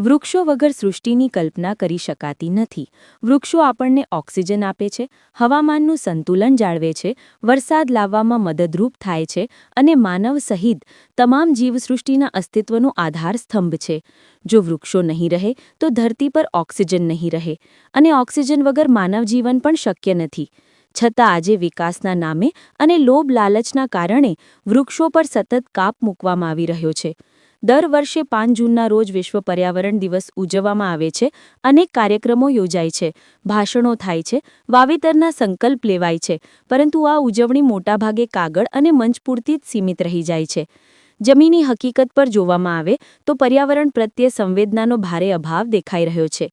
વૃક્ષો વગર સૃષ્ટિની કલ્પના કરી શકાતી નથી. વૃક્ષો આપણને ઓક્સિજન આપે છે, હવામાનનું સંતુલન જાળવે છે, વરસાદ લાવવામાં મદદરૂપ થાય છે અને માનવ સહિત તમામ જીવસૃષ્ટિના અસ્તિત્વનો આધાર સ્તંભ છે. જો વૃક્ષો નહીં રહે, તો ધરતી પર ઓક્સિજન નહીં રહે અને ઓક્સિજન વગર માનવજીવન પણ શક્ય નથી. છતાં આજે વિકાસના નામે અને લોભ લાલચના કારણે વૃક્ષો પર સતત કાપ મૂકવામાં આવી રહ્યો છે. દર વર્ષે પાંચ જૂનના રોજ વિશ્વ પર્યાવરણ દિવસ ઉજવવામાં આવે છે અનેક કાર્યક્રમો યોજાય છે. ભાષણો થાય છે, વાવેતરના સંકલ્પ લેવાય છે, પરંતુ આ ઉજવણી મોટાભાગે કાગળ અને મંચ પૂરતી જ સીમિત રહી જાય છે. જમીની હકીકત પર જોવામાં આવે તો પર્યાવરણ પ્રત્યે સંવેદનાનો ભારે અભાવ દેખાઈ રહ્યો છે.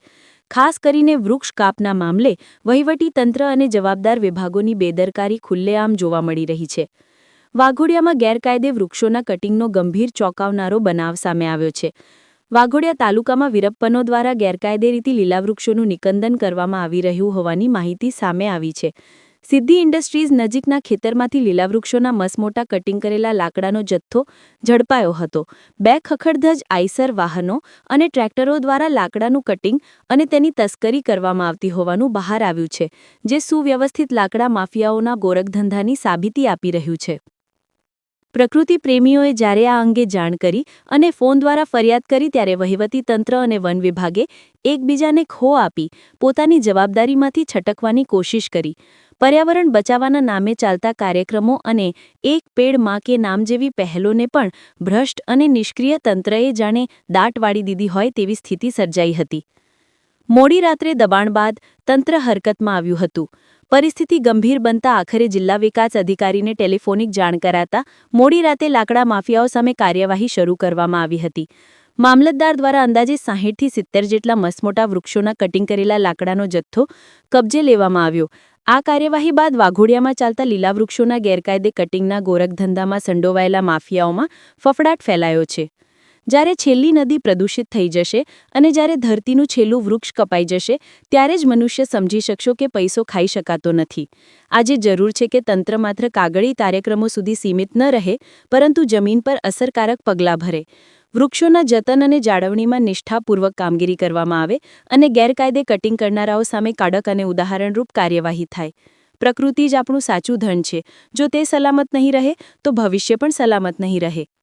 ખાસ કરીને વૃક્ષ કાપના મામલે વહીવટી તંત્ર અને જવાબદાર વિભાગોની બેદરકારી ખુલ્લેઆમ જોવા મળી રહી છે. વાઘોડિયામાં ગેરકાયદે વૃક્ષોના કટિંગનો ગંભીર ચોંકાવનારો બનાવ સામે આવ્યો છે. વાઘોડિયા તાલુકામાં વિરપ્પનો દ્વારા ગેરકાયદે રીતે લીલા વૃક્ષોનું નિકંદન કરવામાં આવી રહ્યું હોવાની માહિતી સામે આવી છે. સિદ્ધિ ઇન્ડસ્ટ્રીઝ નજીકના ખેતરમાંથી લીલા વૃક્ષોના મસમોટા કટિંગ કરેલા લાકડાનો જથ્થો ઝડપાયો હતો. બે ખખડધજ આઈસર વાહનો અને ટ્રેક્ટરો દ્વારા લાકડાનું કટિંગ અને તેની તસ્કરી કરવામાં આવતી હોવાનું બહાર આવ્યું છે, જે સુવ્યવસ્થિત લાકડા માફિયાઓના ગોરખધંધાની સાબિતી આપી રહ્યું છે. પ્રકૃતિ પ્રેમીઓએ જ્યારે આ અંગે જાણ કરી અને ફોન દ્વારા ફરિયાદ કરી ત્યારે વહીવટી તંત્ર અને વન વિભાગે એકબીજાને ખો આપી પોતાની જવાબદારીમાંથી છટકવાની કોશિશ કરી. પર્યાવરણ બચાવવાના નામે ચાલતા કાર્યક્રમો અને એક પેડમાં કે નામ જેવી પહેલોને પણ ભ્રષ્ટ અને નિષ્ક્રિય તંત્રએ જાણે દાટ વાળી દીધી હોય તેવી સ્થિતિ સર્જાઈ હતી. મોડી રાત્રે દબાણ બાદ તંત્ર હરકતમાં આવ્યું હતું. પરિસ્થિતિ ગંભીર બનતા આખરે જિલ્લા વિકાસ અધિકારીને ટેલિફોનિક જાણ કરાતા મોડી રાતે લાકડા માફિયાઓ સામે કાર્યવાહી શરૂ કરવામાં આવી હતી. મામલતદાર દ્વારા અંદાજે સાહીઠથી સિત્તેર જેટલા મસમોટા વૃક્ષોના કટિંગ કરેલા લાકડાનો જથ્થો કબજે લેવામાં આવ્યો. આ કાર્યવાહી બાદ વાઘોડિયામાં ચાલતા લીલા વૃક્ષોના ગેરકાયદે કટિંગના ગોરખધંધામાં સંડોવાયેલા માફિયાઓમાં ફફડાટ ફેલાયો છે. જ્યારે છેલ્લી નદી પ્રદૂષિત થઈ જશે અને જ્યારે ધરતીનું છેલ્લું વૃક્ષ કપાઈ જશે, ત્યારે જ મનુષ્ય સમજી શકશો કે પૈસો ખાઈ શકાતો નથી. આજે જરૂર છે કે તંત્ર માત્ર કાગળી કાર્યક્રમો સુધી સીમિત ન રહે, પરંતુ જમીન પર અસરકારક પગલાં ભરે. વૃક્ષોના જતન અને જાળવણીમાં નિષ્ઠાપૂર્વક કામગીરી કરવામાં આવે અને ગેરકાયદે કટિંગ કરનારાઓ સામે કાડક અને ઉદાહરણરૂપ કાર્યવાહી થાય. પ્રકૃતિ જ આપણું સાચું ધન છે. જો તે સલામત નહીં રહે, તો ભવિષ્ય પણ સલામત નહીં રહે.